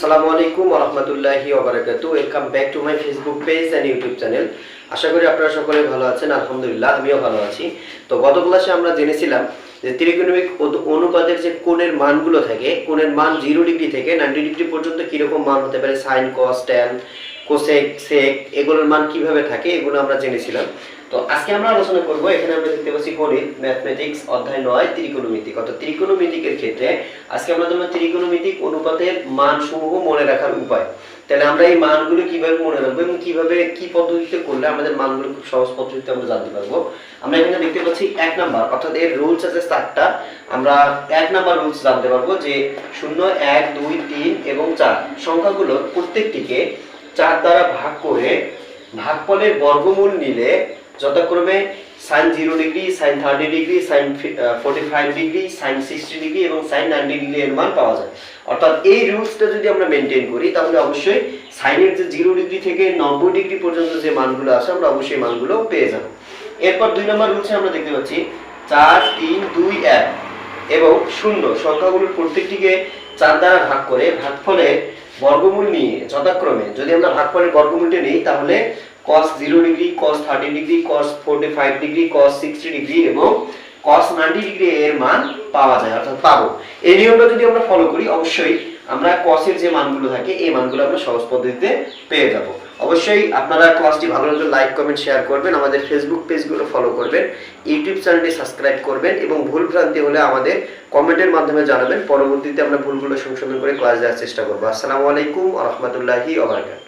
আসসালামু আলাইকুম রহমতুল্লাহি ওবরাকাতু welcome back to my Facebook page and YouTube channel আশা করি আপনারা সকলে ভালো আছেন, আলহামদুলিল্লাহ, আমিও ভালো আছি। তো গত ক্লাসে আমরা জেনেছিলাম যে ত্রিকোণমিক অনু- অনুপাতের যে কোণের মানগুলো থাকে, কোণের মান জিরো ডিগ্রি থেকে নাইনটি ডিগ্রি পর্যন্ত কীরকম মান হতে পারে? Sine cos tan cosec sec এগুলোর মান কীভাবে থাকে এগুলো আমরা জেনেছিলাম। তো আজকে আমরা আলোচনা করব, এখানে আমরা দেখতে পাচ্ছি গণিত ম্যাথমেটিক্স অধ্যায় নয়, ত্রিকোণমিতিক। অর্থাৎ ত্রিকোণমিতিকের ক্ষেত্রে আজকে আমরা তোমার ত্রিকোণমিতিক অনুপাতের মান সমূহ মনে রাখার উপায়। তাহলে আমরা এই মানগুলো কীভাবে মনে রাখব এবং কীভাবে কি পদ্ধতিতে করলে আমাদের মানগুলো খুব সহজ পদ্ধতিতে আমরা জানতে পারব। আমরা এখানে দেখতে পাচ্ছি এক নাম্বার, অর্থাৎ এর রুলস আছে চারটা। আমরা এক নাম্বার রুলস জানতে পারব যে শূন্য, এক, দুই, তিন এবং চার সংখ্যাগুলোর প্রত্যেকটিকে চার দ্বারা ভাগ করে ভাগফলের বর্গমূল নিলে যথাক্রমে sine zero degree sine thirty degree sine forty five degree sine sixty degree এবং সাইন নাইনটি ডিগ্রি এর মান পাওয়া যায়। অর্থাৎ এই রুলসটা যদি আমরা মেনটেন করি, তাহলে অবশ্যই সাইনের যে জিরো ডিগ্রি থেকে নব্বই ডিগ্রি পর্যন্ত যে মানগুলো আছে, আমরা অবশ্যই মানগুলো পেয়ে যাব। এরপর দুই নম্বর রুলসে আমরা দেখতে পাচ্ছি, চার, তিন, দুই, এক এবং শূন্য। সংখ্যাগুলোর প্রত্যেকটিকে চার দ্বারা ভাগ করে ভাগফলে বর্গমূল নিয়ে যথাক্রমে যদি আমরা ভাগফলের বর্গমূলটা নিই, তাহলে cos zero degree cos thirty degree cos forty five degree cos sixty degree এবং cos নাইনটি ডিগ্রি এর মান পাওয়া যায়, অর্থাৎ পাবো। এই নিয়মটা যদি আমরা ফলো করি, অবশ্যই আমরা কসের যে মানগুলো থাকে, এই মানগুলো আমরা সহজ পদ্ধতিতে পেয়ে যাব। অবশ্যই আপনারা ক্লাসটি ভালো লাগলে লাইক কমেন্ট শেয়ার করবেন, আমাদের ফেসবুক পেজগুলো ফলো করবেন ইউটিউব চ্যানেলটি সাবস্ক্রাইব করবেন এবং ভুল ভ্রান্তি হলে আমাদের কমেন্টের মাধ্যমে জানাবেন। পরবর্তীতে আমরা ভুলগুলো সংশোধন করে ক্লাস দেওয়ার চেষ্টা করব। আসসালামু আলাইকুম রহমতুল্লাহি ওবরাকাতুহু